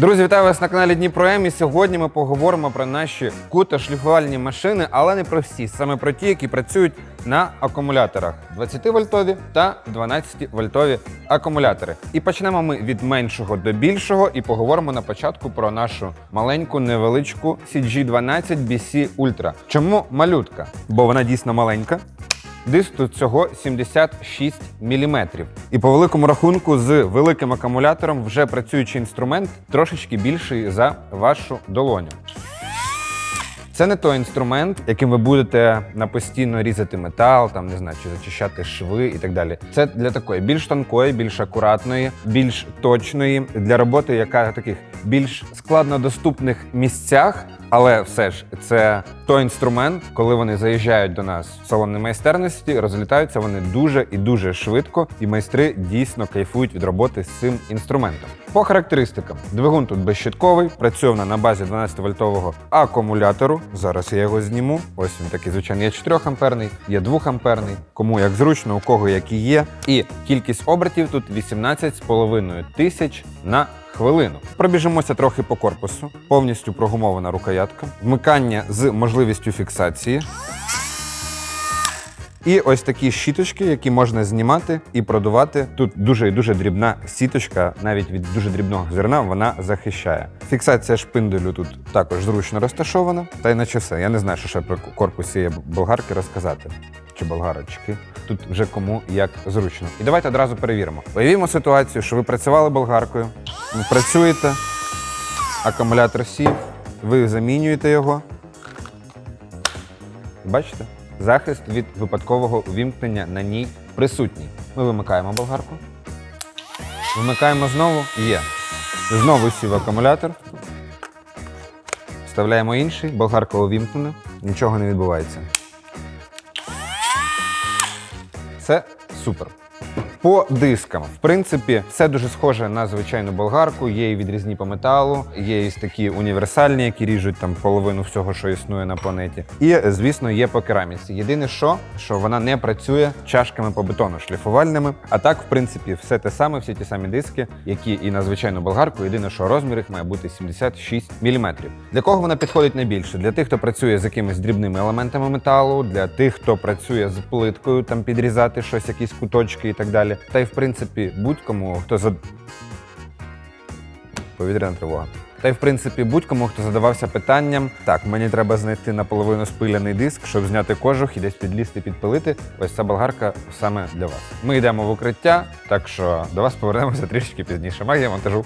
Друзі, вітаю вас на каналі Дніпро. І сьогодні ми поговоримо про наші кутошліфувальні машини, але не про всі, саме про ті, які працюють на акумуляторах 20-вольтові та 12-вольтові акумулятори. І почнемо ми від меншого до більшого і поговоримо на початку про нашу маленьку невеличку CG12 BC Ultra. Чому малютка? Бо вона дійсно маленька. Диск тут всього 76 мм. І по великому рахунку з великим акумулятором вже працюючий інструмент трошечки більший за вашу долоню. Це не той інструмент, яким ви будете на постійно різати метал, там не знаю, чи зачищати шви і так далі. Це для такої більш тонкої, більш акуратної, більш точної для роботи, яка в таких більш складнодоступних місцях. Але все ж це той інструмент, коли вони заїжджають до нас в салон майстерності, розлітаються вони дуже і дуже швидко, і майстри дійсно кайфують від роботи з цим інструментом. По характеристикам, двигун тут безщитковий, працює вона на базі 12-вольтового акумулятору. Зараз я його зніму. Ось він такий звичайний. Є 4 амперний, є 2 амперний. Кому як зручно, у кого які є. І кількість обертів тут 18,5 тисяч на хвилину. Пробіжимося трохи по корпусу. Повністю прогумована рукоятка, вмикання з можливістю фіксації. І ось такі щіточки, які можна знімати і продувати. Тут дуже і дуже дрібна сіточка, навіть від дуже дрібного зерна вона захищає. Фіксація шпинделю тут також зручно розташована. Та й наче все. Я не знаю, що ще про корпус цієї болгарки розказати. Чи болгарочки. Тут вже кому як зручно. І давайте одразу перевіримо. Уявімо ситуацію, що ви працювали болгаркою, працюєте, акумулятор сів, ви замінюєте його. Бачите? Захист від випадкового увімкнення на ній присутній. Ми вимикаємо болгарку. Вимикаємо знову. Є. Знову сів акумулятор. Вставляємо інший, болгарка увімкнена, нічого не відбувається. Це супер. По дискам, в принципі, все дуже схоже на звичайну болгарку. Є і відрізні по металу, є і такі універсальні, які ріжуть там половину всього, що існує на планеті. І, звісно, є по кераміці. Єдине, що, що вона не працює чашками по бетону шліфувальними. А так, в принципі, все те саме, всі ті самі диски, які і на звичайну болгарку. Єдине, що розмір їх має бути 76 мм. Для кого вона підходить найбільше? Для тих, хто працює з якимись дрібними елементами металу, для тих, хто працює з плиткою, там підрізати щось, якісь куточки і так далі. Та й в принципі будь-кому, хто за повітряна тривога. Та й в принципі будь-кому, хто задавався питанням, так, мені треба знайти наполовину спиляний диск, щоб зняти кожух і десь підлізти, підпилити. Ось ця болгарка саме для вас. Ми йдемо в укриття, так що до вас повернемося трішки пізніше. Магія монтажу.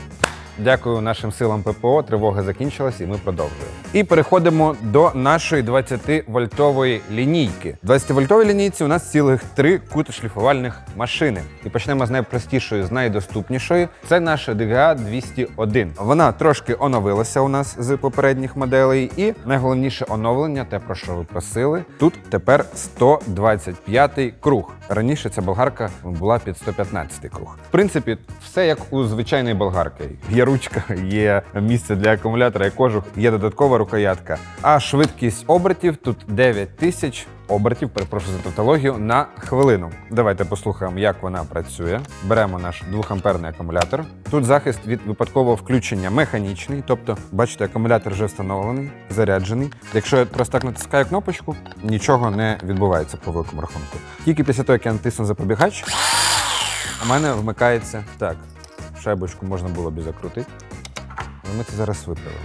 Дякую нашим силам ППО. Тривога закінчилась, і ми продовжуємо. І переходимо до нашої 20-вольтової лінійки. 20-вольтовій лінійці у нас цілих три кутошліфувальних машини. І почнемо з найпростішої, з найдоступнішої. Це наша DGA 201. Вона трошки оновилася у нас з попередніх моделей. І найголовніше оновлення, те про що ви просили. Тут тепер 125 круг. Раніше ця болгарка була під 115 круг. В принципі, все як у звичайної болгарки. Ручка, є місце для акумулятора, є кожух, є додаткова рукоятка. А швидкість обертів тут 9000 тисяч обертів, перепрошую за тавтологію, на хвилину. Давайте послухаємо, як вона працює. Беремо наш 2-амперний акумулятор. Тут захист від випадкового включення механічний, тобто, бачите, акумулятор вже встановлений, заряджений. Якщо я просто так натискаю кнопочку, нічого не відбувається по великому рахунку. Тільки після того, як я натисну запобігач, у мене вмикається так. Шайбочку можна було б і закрутити. Але ми це зараз виправимо.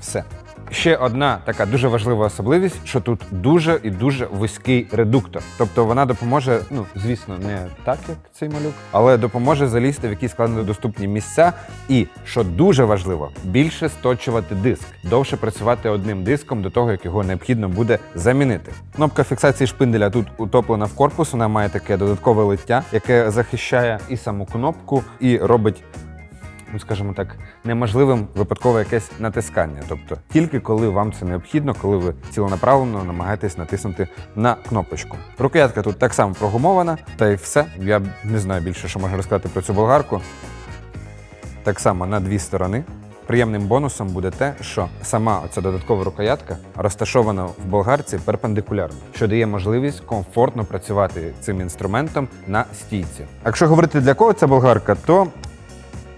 Все. Ще одна така дуже важлива особливість, що тут дуже і дуже вузький редуктор. Тобто вона допоможе, ну звісно, не так, як цей малюк, але допоможе залізти в якісь складнодоступні місця. І що дуже важливо, більше сточувати диск, довше працювати одним диском до того, як його необхідно буде замінити. Кнопка фіксації шпинделя тут утоплена в корпус. Вона має таке додаткове лиття, яке захищає і саму кнопку, і робить ну скажімо так, неможливим випадкове якесь натискання. Тобто тільки коли вам це необхідно, коли ви ціленаправленно намагаєтесь натиснути на кнопочку. Рукоятка тут так само прогумована, та й все. Я не знаю більше, що можу розказати про цю болгарку. Так само на дві сторони. Приємним бонусом буде те, що сама оця додаткова рукоятка розташована в болгарці перпендикулярно, що дає можливість комфортно працювати цим інструментом на стійці. Якщо говорити для кого ця болгарка, то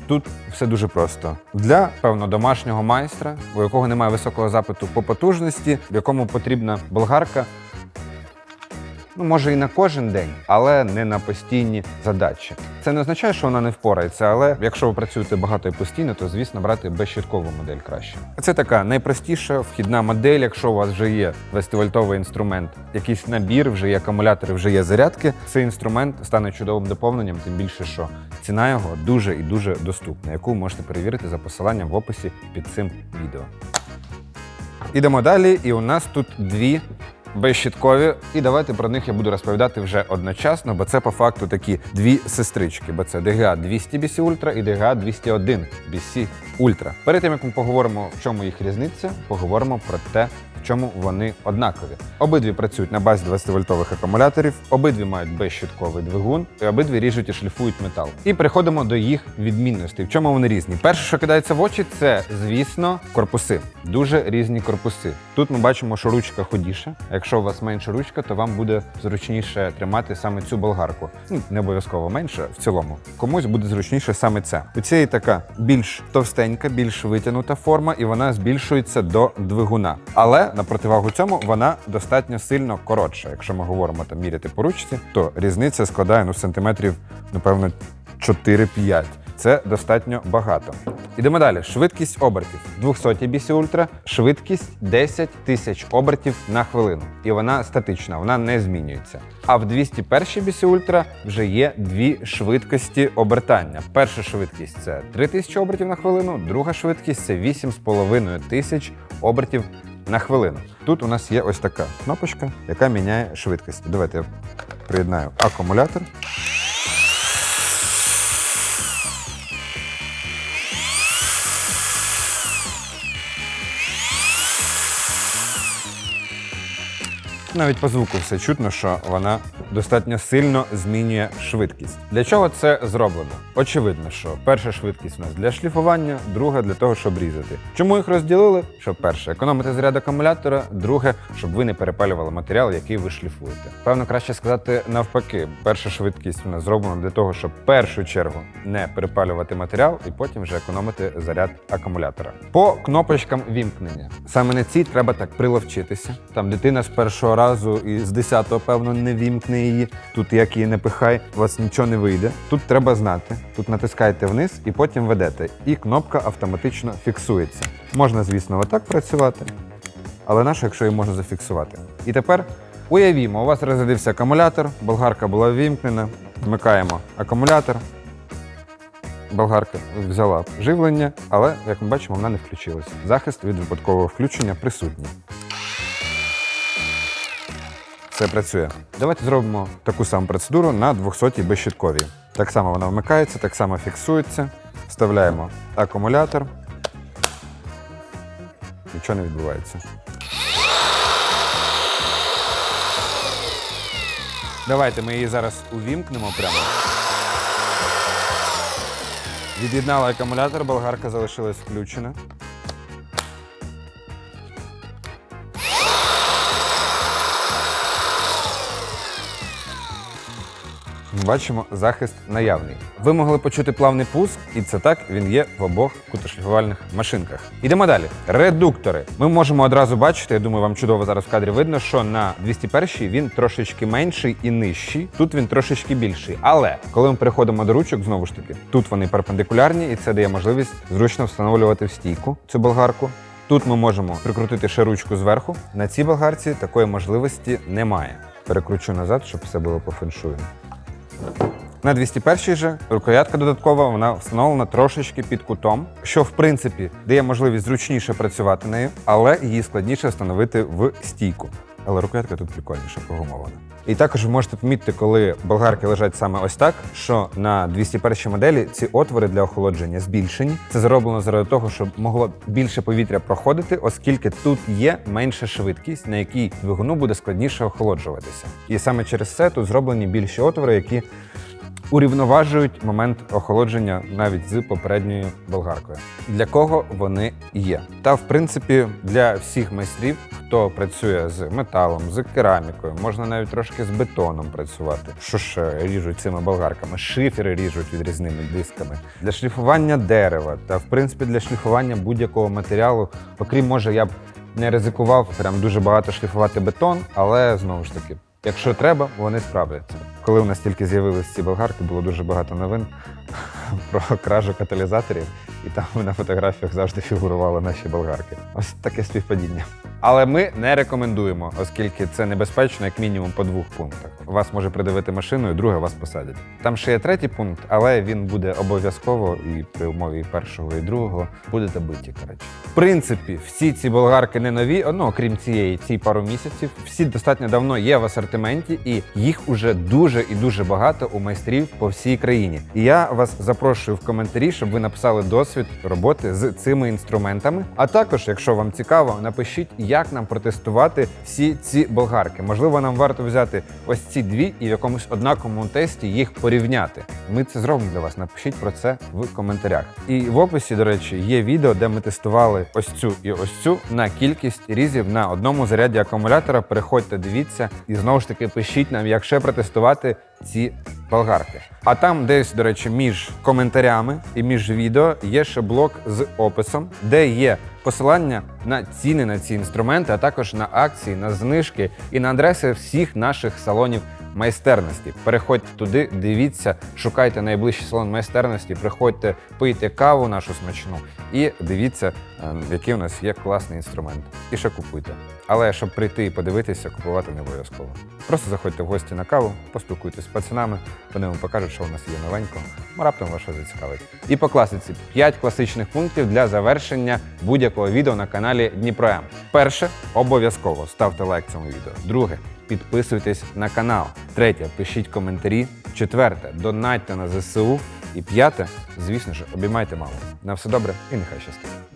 тут все дуже просто. Для певно домашнього майстра, у якого немає високого запиту по потужності, в якому потрібна болгарка. Ну, може і на кожен день, але не на постійні задачі. Це не означає, що вона не впорається, але якщо ви працюєте багато і постійно, то звісно брати безщиткову модель краще. Це така найпростіша вхідна модель. Якщо у вас вже є 20-вольтовий інструмент, якийсь набір, вже є акумулятори, вже є зарядки. Цей інструмент стане чудовим доповненням, тим більше, що ціна його дуже і дуже доступна, яку можете перевірити за посиланням в описі під цим відео. Ідемо далі, і у нас тут дві безщіткові. І давайте про них я буду розповідати вже одночасно, бо це по факту такі дві сестрички, бо це DGA 200 BC Ultra і DGA 201 BC Ultra. Перед тим як ми поговоримо, в чому їх різниця, поговоримо про те, в чому вони однакові. Обидві працюють на базі 20-вольтових акумуляторів, обидві мають безщітковий двигун, і обидві ріжуть і шліфують метал. І переходимо до їх відмінностей. В чому вони різні? Перше, що кидається в очі, це, звісно, корпуси. Дуже різні корпуси. Тут ми бачимо, що ручка худіша. А Якщо у вас менша ручка, то вам буде зручніше тримати саме цю болгарку. Ну, не обов'язково менше в цілому. Комусь буде зручніше саме це. У цієї така більш товстенька, більш витягнута форма, і вона збільшується до двигуна. Але на противагу цьому вона достатньо сильно коротша. Якщо ми говоримо там міряти по ручці, то різниця складає ну сантиметрів, напевно, 4-5. Це достатньо багато. Ідемо далі. Швидкість обертів 200 BC Ultra, швидкість 10 тисяч обертів на хвилину. І вона статична, вона не змінюється. А в 201 BC Ultra вже є дві швидкості обертання. Перша швидкість це 3000 обертів на хвилину, друга швидкість це 8,5 тисяч обертів на хвилину. Тут у нас є ось така кнопочка, яка міняє швидкості. Давайте я приєднаю акумулятор. Навіть по звуку все чутно, що вона достатньо сильно змінює швидкість. Для чого це зроблено? Очевидно, що перша швидкість у нас для шліфування, друга для того, щоб різати. Чому їх розділили? Щоб перше економити заряд акумулятора, друге, щоб ви не перепалювали матеріал, який ви шліфуєте. Певно, краще сказати навпаки. Перша швидкість у нас зроблена для того, щоб першу чергу не перепалювати матеріал і потім вже економити заряд акумулятора. По кнопочкам вімкнення. Саме на цій треба так приловчитися. Там дитина з першого разу і з 10-го, певно, не вімкне її. Тут як її не пихай, у вас нічого не вийде. Тут треба знати. Тут натискаєте вниз і потім ведете. І кнопка автоматично фіксується. Можна, звісно, отак працювати, але нащо, якщо її можна зафіксувати? І тепер уявімо, у вас розрядився акумулятор, болгарка була ввімкнена. Вмикаємо акумулятор. Болгарка взяла живлення, але, як ми бачимо, вона не включилась. Захист від випадкового включення присутній. Все працює. Давайте зробимо таку саму процедуру на 200 безщитковій. Так само вона вмикається, так само фіксується. Вставляємо акумулятор. Нічого не відбувається. Давайте ми її зараз увімкнемо прямо. Від'єднали акумулятор, болгарка залишилась включена. Бачимо, захист наявний. Ви могли почути плавний пуск, і це так він є в обох кутошліфувальних машинках. Ідемо далі. Редуктори. Ми можемо одразу бачити, я думаю, вам чудово зараз в кадрі видно, що на 201 він трошечки менший і нижчий. Тут він трошечки більший. Але коли ми переходимо до ручок, знову ж таки, тут вони перпендикулярні, і це дає можливість зручно встановлювати в стійку цю болгарку. Тут ми можемо прикрутити ще ручку зверху. На цій болгарці такої можливості немає. Перекручу назад, щоб все було по феншую. На 201 же рукоятка додаткова, вона встановлена трошечки під кутом, що в принципі дає можливість зручніше працювати нею, але її складніше встановити в стійку. Але рукоятка тут прикольніше прогумована. І також ви можете помітити, коли болгарки лежать саме ось так, що на 201 моделі ці отвори для охолодження збільшені. Це зроблено заради того, щоб могло більше повітря проходити, оскільки тут є менша швидкість, на якій двигуну буде складніше охолоджуватися. І саме через це тут зроблені більші отвори, які урівноважують момент охолодження навіть з попередньою болгаркою. Для кого вони є? Та в принципі для всіх майстрів, хто працює з металом, з керамікою, можна навіть трошки з бетоном працювати. Що ж ріжуть цими болгарками? Шифери ріжуть відрізними дисками для шліфування дерева та в принципі для шліфування будь-якого матеріалу, окрім може я б не ризикував прям дуже багато шліфувати бетон, але знову ж таки, якщо треба, вони справляться. Коли у нас тільки з'явилися ці болгарки, було дуже багато новин про кражу каталізаторів, і там на фотографіях завжди фігурували наші болгарки. Ось таке співпадіння. Але ми не рекомендуємо, оскільки це небезпечно, як мінімум по двох пунктах. Вас може придавити машиною, друге вас посадять. Там ще є третій пункт, але він буде обов'язково і при умові першого і другого будете биті. Коротше, в принципі, всі ці болгарки не нові, ну окрім цієї, ці пару місяців. Всі достатньо давно є в асортименті, і їх уже дуже і дуже багато у майстрів по всій країні. І я вас запрошую в коментарі, щоб ви написали досвід роботи з цими інструментами. А також, якщо вам цікаво, напишіть, як нам протестувати всі ці болгарки. Можливо, нам варто взяти ось ці дві і в якомусь однаковому тесті їх порівняти. Ми це зробимо для вас. Напишіть про це в коментарях. І в описі, до речі, є відео, де ми тестували ось цю і ось цю на кількість різів на одному заряді акумулятора. Переходьте, дивіться, і знову ж таки пишіть нам, як ще протестувати ці болгарки. А там, десь, до речі, між коментарями і між відео є ще блок з описом, де є посилання на ціни на ці інструменти, а також на акції, на знижки і на адреси всіх наших салонів майстерності. Переходьте туди, дивіться, шукайте найближчий салон майстерності, приходьте, пийте каву нашу смачну і дивіться, е, який у нас є класний інструмент. І ще купуйте. Але щоб прийти і подивитися, купувати не обов'язково. Просто заходьте в гості на каву, поспілкуйтесь з пацанами, вони вам покажуть, що у нас є новенького, раптом вас щось зацікавить. І по класиці 5 класичних пунктів для завершення будь-якого відео на каналі Дніпро М. Перше, обов'язково ставте лайк цьому відео. Друге, підписуйтесь на канал. Третє, пишіть коментарі. Четверте, донатьте на ЗСУ. І п'яте, звісно ж, обіймайте маму. На все добре і нехай щастить.